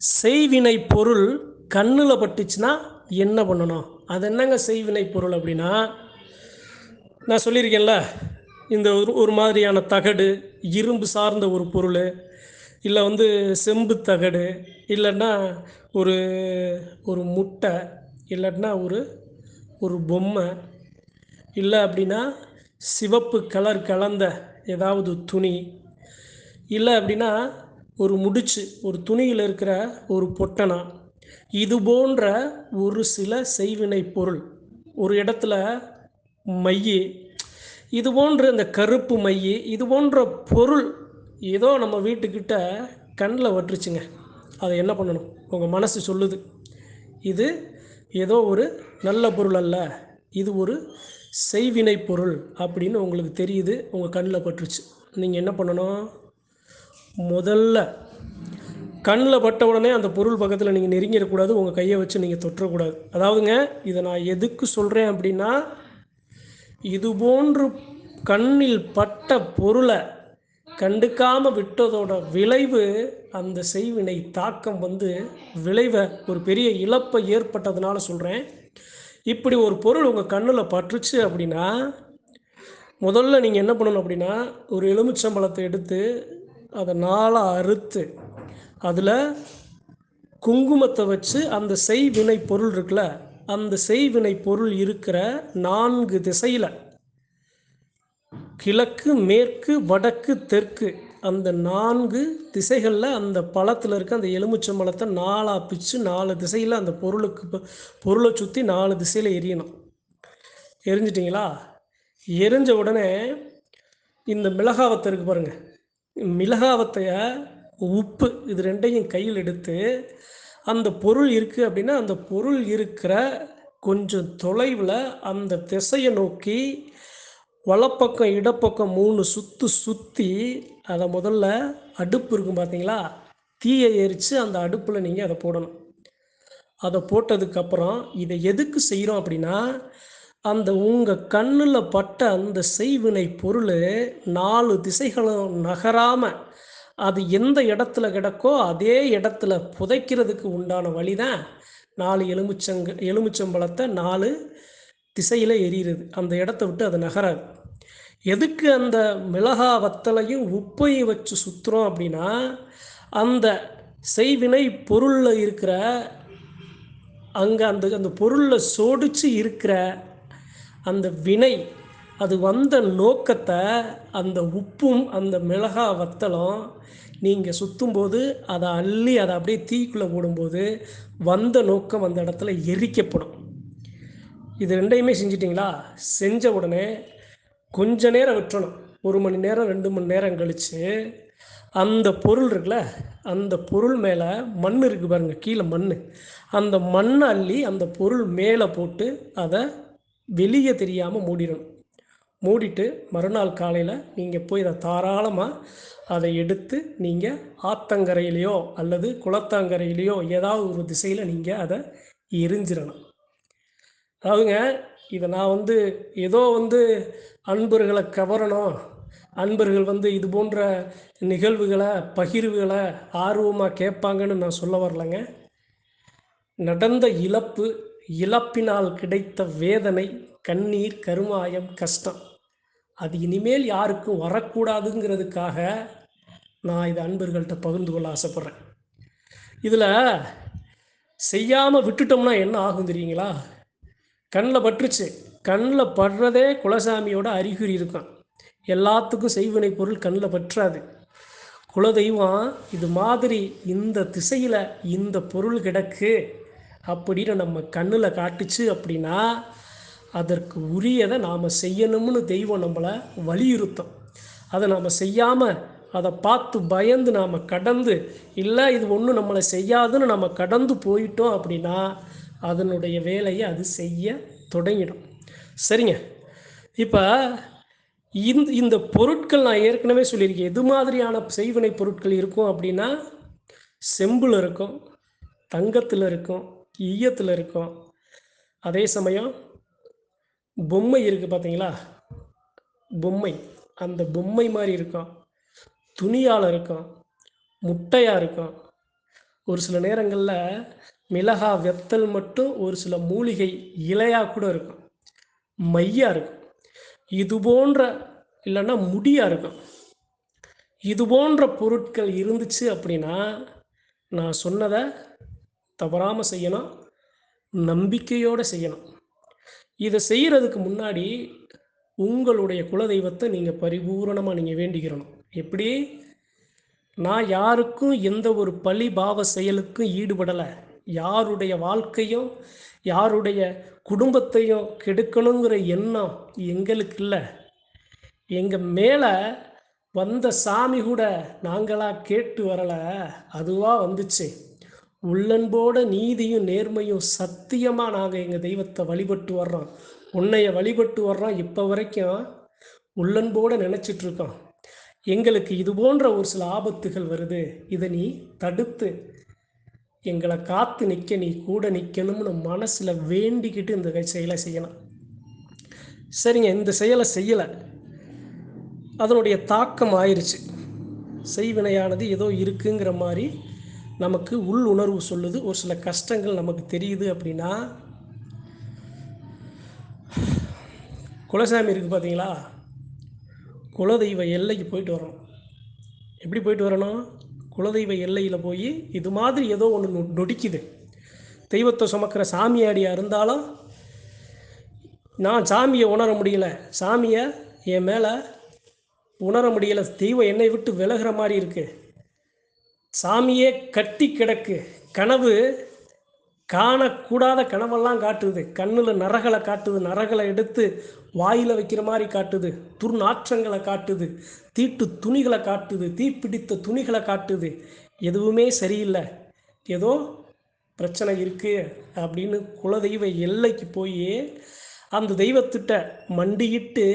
செய்வினை பொருள் கண்ணில் பட்டுச்சுன்னா என்ன பண்ணணும்? அது என்னங்க செய்வினை பொருள் அப்படின்னா? நான் சொல்லியிருக்கேன்ல இந்த ஒரு ஒரு மாதிரியான தகடு இரும்பு சார்ந்த ஒரு பொருள் இல்லை வந்து செம்பு தகடு இல்லைன்னா ஒரு ஒரு முட்டை இல்லைன்னா ஒரு ஒரு பொம்மை இல்லை அப்படின்னா சிவப்பு கலர் கலந்த ஏதாவது துணி இல்லை அப்படின்னா ஒரு முடிச்சு ஒரு துணியில் இருக்கிற ஒரு பொட்டனா? இது போன்ற ஒரு சில செய்வினை பொருள். ஒரு இடத்துல மைய இது போன்ற இந்த கருப்பு மைய இது போன்ற பொருள் ஏதோ நம்ம வீட்டுக்கிட்ட கண்ணில் வட்டுருச்சுங்க அதை என்ன பண்ணணும்? உங்கள் மனசு சொல்லுது. இது ஏதோ ஒரு நல்ல பொருள் அல்ல. இது ஒரு செய்வினை பொருள் அப்படின்னு உங்களுக்கு தெரியுது. உங்கள் கண்ணில் பட்டுருச்சு நீங்கள் என்ன பண்ணணும்? முதல்ல கண்ணில் பட்ட உடனே அந்த பொருள் பக்கத்தில் நீங்கள் நெருங்கிடக்கூடாது உங்கள் கையை வச்சு நீங்கள் தொற்றக்கூடாது. அதாவதுங்க இதை நான் எதுக்கு சொல்கிறேன் அப்படின்னா இது போன்று கண்ணில் பட்ட பொருளை கண்டுக்காமல் விட்டதோட விளைவு அந்த செய்வினை தாக்கம் வந்து விளைவை ஒரு பெரிய இழப்பை ஏற்பட்டதுனால சொல்கிறேன் இப்படி ஒரு பொருள் உங்கள் கண்ணில் பற்றுச்சு அப்படின்னா முதல்ல நீங்கள் என்ன பண்ணணும் அப்படின்னா ஒரு எலுமிச்சம்பழத்தை எடுத்து அதை நாளாக அறுத்து அதில் குங்குமத்தை வச்சு அந்த செய்வினை பொருள் இருக்குல்ல அந்த செய்வினை பொருள் இருக்கிற நான்கு திசையில் கிழக்கு மேற்கு வடக்கு தெற்கு அந்த நான்கு திசைகளில் அந்த பழத்தில் இருக்க அந்த எலுமிச்சம்பழத்தை நாலாக பிச்சு நாலு திசையில் அந்த பொருளுக்கு பொருளை சுற்றி நாலு திசையில் எரியணும். எரிஞ்சிட்டிங்களா? எரிஞ்ச உடனே இந்த மிளகாவத்தை இருக்கு பாருங்கள் மிளகாவத்தைய உப்பு இது ரெண்டையும் கையில் எடுத்து அந்த பொருள் இருக்குது அப்படின்னா அந்த பொருள் இருக்கிற கொஞ்சம் தொலைவில் அந்த திசையை நோக்கி வலப்பக்கம் இடப்பக்கம் மூணு சுற்று சுற்றி அதை முதல்ல அடுப்பு இருக்கும் பார்த்தீங்களா தீயை எரித்து அந்த அடுப்பில் நீங்கள் அதை போடணும். அதை போட்டதுக்கப்புறம் இதை எதுக்கு செய்கிறோம் அப்படின்னா அந்த உங்கள் கண்ணில் பட்ட அந்த செய்வினை பொருள் நாலு திசைகளும் நகராமல் அது எந்த இடத்துல கிடக்கோ அதே இடத்துல புதைக்கிறதுக்கு உண்டான வழி தான் நாலு எலுமிச்சங்க எலுமிச்சம்பழத்தை நாலு திசையில் எரியுறது. அந்த இடத்த விட்டு அது நகராது. எதுக்கு அந்த மிளகா வத்தலையும் உப்பையும் வச்சு சுற்றுறோம் அப்படின்னா அந்த செய்வினை பொருளில் இருக்கிற அங்கே அந்த அந்த பொருளில் சோடிச்சு இருக்கிற அந்த வினை அது வந்த நோக்கத்தை அந்த உப்பும் அந்த மிளகா வத்தலும் நீங்கள் சுற்றும்போது அதை அள்ளி அதை அப்படியே தீக்குள்ளே போடும்போது வந்த நோக்கம் அந்த இடத்துல எரிக்கப்படும். இது ரெண்டையுமே செஞ்சிட்டிங்களா? செஞ்ச உடனே கொஞ்ச நேரம் விட்டுறணும். ஒரு மணி நேரம் ரெண்டு மணி நேரம் கழித்து அந்த பொருள் இருக்குல்ல அந்த பொருள் மேலே மண் இருக்குது பாருங்கள் கீழே மண் அந்த மண்ணை அள்ளி அந்த பொருள் மேலே போட்டு அதை வெளியே தெரியாமல் மூடிடணும். மூடிட்டு மறுநாள் காலையில் நீங்கள் போய் அதை தாராளமாக அதை எடுத்து நீங்கள் ஆத்தங்கரையிலையோ அல்லது குளத்தாங்கரையிலையோ ஏதாவது ஒரு திசையில் நீங்கள் அதை எரிஞ்சிடணும். அதாவதுங்க இதை நான் வந்து ஏதோ வந்து அன்பர்களை கவரணும். அன்பர்கள் வந்து இது போன்ற நிகழ்வுகளை பகிர்வுகளை ஆர்வமாக கேட்பாங்கன்னு நான் சொல்ல வரலைங்க. நடந்த இழப்பு இழப்பினால் கிடைத்த வேதனை கண்ணீர் கருமாயம் கஷ்டம். அது இனிமேல் யாருக்கும் வரக்கூடாதுங்கிறதுக்காக நான் இதை அன்பர்கள்ட்ட பகிர்ந்து கொள்ள ஆசைப்பட்றேன். இதில் செய்யாமல் விட்டுட்டோம்னா என்ன ஆகும் தெரியுங்களா? கண்ணில் பட்டுருச்சு. கண்ணில் படுறதே குலசாமியோட அறிகுறி இருக்கும். எல்லாத்துக்கும் செய்வினை பொருள் கண்ணில் பற்றாது. குலதெய்வம் இது மாதிரி இந்த திசையில் இந்த பொருள் கிடக்கு. அப்படின்னு நம்ம கண்ணில் காட்டுச்சு அப்படின்னா அதற்கு உரியதை நாம் செய்யணும்னு தெய்வம் நம்மளை வலியுறுத்தும். அதை நாம் செய்யாமல் அதை பார்த்து பயந்து நாம் கடந்து இல்லை இது ஒன்றும் நம்மளை செய்யாதுன்னு நம்ம கடந்து போயிட்டோம் அப்படின்னா அதனுடைய வேலையை அது செய்ய தொடங்கிடும். சரிங்க? இப்போ இந்த இந்த பொருட்கள் நான் ஏற்கனவே சொல்லியிருக்கேன். எது மாதிரியான செய்வினை பொருட்கள் இருக்கும் அப்படின்னா செம்பில் இருக்கும் தங்கத்தில் இருக்கும் ஈயத்தில் இருக்கும். அதே சமயம் பொம்மை இருக்குது பார்த்தீங்களா பொம்மை. அந்த பொம்மை மாதிரி இருக்கும். துணியால் இருக்கும். முட்டையாக இருக்கும். ஒரு சில நேரங்களில் மிளகா வெத்தல் மட்டும் ஒரு சில மூலிகை இலையாக கூட இருக்கும். மையாக இருக்கும். இது போன்ற இல்லைன்னா முடியாக இருக்கும். இது போன்ற பொருட்கள் இருந்துச்சு அப்படின்னா நான் சொன்னதை தவறாமல் செய்யணும் நம்பிக்கையோடு செய்யணும். இதை செய்கிறதுக்கு முன்னாடி உங்களுடைய குலதெய்வத்தை நீங்கள் பரிபூரணமாக நீங்கள் வேண்டிக்கிறணும். எப்படி? நான் யாருக்கும் எந்த ஒரு பழி பாவ செயலுக்கும் ஈடுபடலை. யாருடைய வாழ்க்கையும் யாருடைய குடும்பத்தையும் கெடுக்கணுங்கிற எண்ணம் எங்களுக்கு இல்லை. எங்கள் மேலே வந்த சாமி கூட நாங்களாக கேட்டு வரலை. அதுவாக வந்துச்சு. உள்ளன்போட நீதியும் நேர்மையும் சத்தியமாக நாங்கள் எங்கள் தெய்வத்தை வழிபட்டு வர்றோம் உன்னைய வழிபட்டு வர்றோம் இப்போ வரைக்கும் உள்ளன்போடு நினச்சிட்ருக்கோம் எங்களுக்கு இது போன்ற ஒரு சில ஆபத்துகள் வருது. இதை நீ தடுத்து எங்களை காத்து நிற்க நீ கூட நிற்கணும்னு மனசில் வேண்டிக்கிட்டு இந்த செயலை செய்யலாம். சரிங்க இந்த செயலை செய்யலை. அதனுடைய தாக்கம் ஆயிடுச்சு செய்வினையானது ஏதோ இருக்குங்கிற மாதிரி நமக்கு உள் உணர்வு சொல்லுது. ஒரு சில கஷ்டங்கள் நமக்கு தெரியுது அப்படின்னா குலசாமி இருக்குது பார்த்தீங்களா குலதெய்வ எல்லைக்கு போயிட்டு வரணும். எப்படி போயிட்டு வரணும்? குலதெய்வ எல்லையில் போய் இது மாதிரி ஏதோ ஒன்று நொடிக்குது. தெய்வத்தை சுமக்கிற சாமியாடியாக இருந்தாலும் நான் சாமியை உணர முடியல. சாமியை என் மேலே உணர முடியலை. தெய்வம் என்னை விட்டு விலகிற மாதிரி இருக்குது சாமியே கட்டி கிடக்கு. கனவு காணக்கூடாத கனவெல்லாம் காட்டுது. கண்ணில் நரகளை காட்டுது. நரகளை எடுத்து வாயில் வைக்கிற மாதிரி காட்டுது. துர்நாற்றங்களை காட்டுது. தீட்டு துணிகளை காட்டுது. தீப்பிடித்த துணிகளை காட்டுது. எதுவுமே சரியில்லை. ஏதோ பிரச்சனை இருக்குது அப்படின்னு குலதெய்வ எல்லைக்கு போய் அந்த தெய்வத்திட்ட மண்டியிட்டு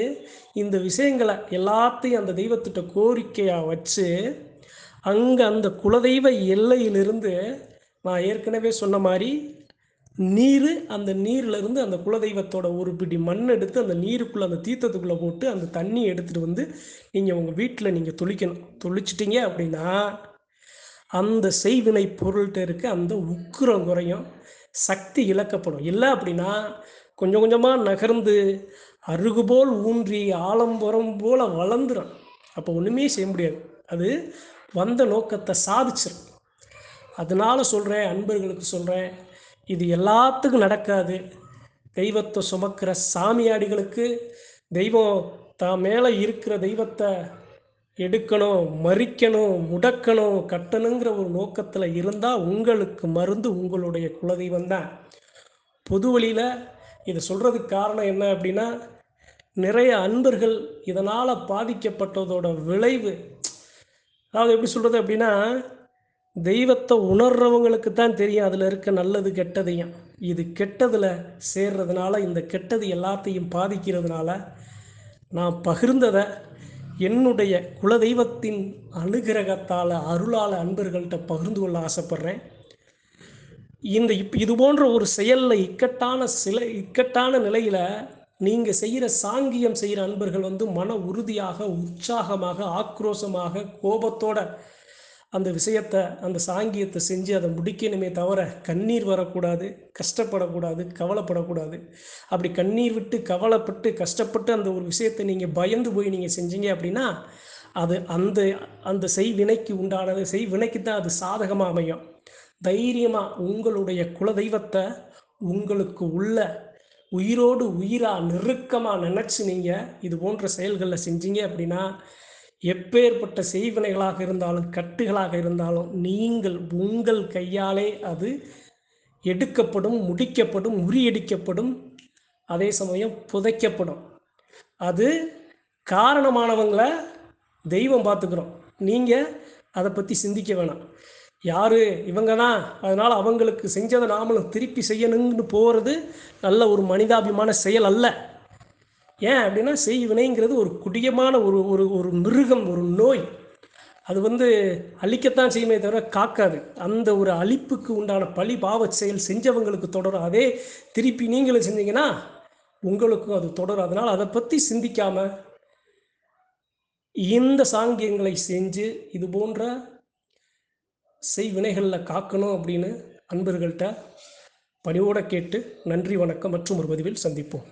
இந்த விஷயங்களை எல்லாத்தையும் அந்த தெய்வத்திட்ட கோரிக்கையாக வச்சு அங்கே அந்த குலதெய்வ எல்லையிலிருந்து நான் ஏற்கனவே சொன்ன மாதிரி நீர் அந்த நீர்லேருந்து அந்த குலதெய்வத்தோட ஒரு பிடி மண் எடுத்து அந்த நீருக்குள்ளே அந்த தீர்த்தத்துக்குள்ளே போட்டு அந்த தண்ணி எடுத்துகிட்டு வந்து நீங்கள் உங்கள் வீட்டில் நீங்கள் தொளிக்கணும். தொளிச்சிட்டிங்க அப்படின்னா அந்த செய்வினை பொருள்கிட்ட இருக்க அந்த உக்குரம் குறையும். சக்தி இழக்கப்படும். இல்லை அப்படின்னா கொஞ்சம் கொஞ்சமாக நகர்ந்து அருகுபோல் ஊன்றி ஆலம்பரம் போல் வளர்ந்துடும் அப்போ ஒன்றுமே செய்ய முடியாது. அது வந்த நோக்கத்தை சாதிச்சிடும் அதனால் சொல்கிறேன் அன்பர்களுக்கு சொல்கிறேன் இது எல்லாத்துக்கும் நடக்காது. தெய்வத்தை சுமக்கிற சாமியாடிகளுக்கு தெய்வம் தான் மேலே இருக்கிற தெய்வத்தை எடுக்கணும் மறிக்கணும் முடக்கணும் கட்டணுங்கிற ஒரு நோக்கத்தில் இருந்தால் உங்களுக்கு மருந்து உங்களுடைய குலதெய்வம் தான். பொது வழியில் இதை சொல்கிறதுக்கு காரணம் என்ன அப்படின்னா நிறைய அன்பர்கள் இதனால் பாதிக்கப்பட்டதோட விளைவு அதாவது எப்படி சொல்கிறது அப்படின்னா தெய்வத்தை உணர்றவங்களுக்கு தான் தெரியும் அதில் இருக்க நல்லது கெட்டதையும். இது கெட்டதில் சேர்றதுனால இந்த கெட்டது எல்லாத்தையும் பாதிக்கிறதுனால நான் பகிர்ந்ததை என்னுடைய குலதெய்வத்தின் அனுகிரகத்தால் அருளால் அன்பர்கள்ட்ட பகிர்ந்து கொள்ள ஆசைப்பட்றேன். இந்த இப் இது போன்ற ஒரு செயலில் இக்கட்டான சில இக்கட்டான நிலையில் நீங்கள் செய்கிற சாங்கியம் செய்கிற அன்பர்கள் வந்து மன உறுதியாக உற்சாகமாக ஆக்ரோஷமாக கோபத்தோட அந்த விஷயத்தை அந்த சாங்கியத்தை செஞ்சு அதை முடிக்கணுமே தவிர கண்ணீர் வரக்கூடாது கஷ்டப்படக்கூடாது கவலைப்படக்கூடாது. அப்படி கண்ணீர் விட்டு கவலைப்பட்டு கஷ்டப்பட்டு அந்த ஒரு விஷயத்தை நீங்கள் பயந்து போய் நீங்கள் செஞ்சீங்க அப்படின்னா அது அந்த அந்த செய்வினைக்கு உண்டானது செய்வினைக்கு தான் அது சாதகமாக அமையும். தைரியமாக உங்களுடைய குலதெய்வத்தை உங்களுக்கு உள்ள உயிரோடு உயிராக நெருக்கமாக நினச்சி நீங்கள் இது போன்ற செயல்களில் செஞ்சீங்க அப்படின்னா எப்பேற்பட்ட செய்வினைகளாக இருந்தாலும் கட்டுகளாக இருந்தாலும் நீங்கள் உங்கள் கையாலே அது எடுக்கப்படும் முடிக்கப்படும் முறியடிக்கப்படும் அதே சமயம் புதைக்கப்படும். அது காரணமானவங்களை தெய்வம் பார்த்துக்கிறோம். நீங்கள் அதை பற்றி சிந்திக்க வேணாம். யார்? இவங்க தான் அதனால் அவங்களுக்கு செஞ்சதை நாமளும் திருப்பி செய்யணுங்கன்னு போகிறது நல்ல ஒரு மனிதாபிமான செயல் அல்ல. ஏன் அப்படின்னா செய்வினைங்கிறது ஒரு குடியமான ஒரு ஒரு ஒரு மிருகம் ஒரு நோய். அது வந்து அழிக்கத்தான் செய்யுமே தவிர காக்காது. அந்த ஒரு அழிப்புக்கு உண்டான பழி பாவ செயல் செஞ்சவங்களுக்கு தொடரும். அதே திருப்பி நீங்களும் செஞ்சீங்கன்னா உங்களுக்கும் அது தொடரும். அதனால் அதை பற்றி சிந்திக்காமல் இந்த சாங்கியங்களை செஞ்சு இது போன்ற செய்வினைகளில் காக்கணும் அப்படின்னு அன்பர்கள்ட்ட பணிவோடு கேட்டு நன்றி வணக்கம் மற்றும் ஒரு பதிவில் சந்திப்போம்.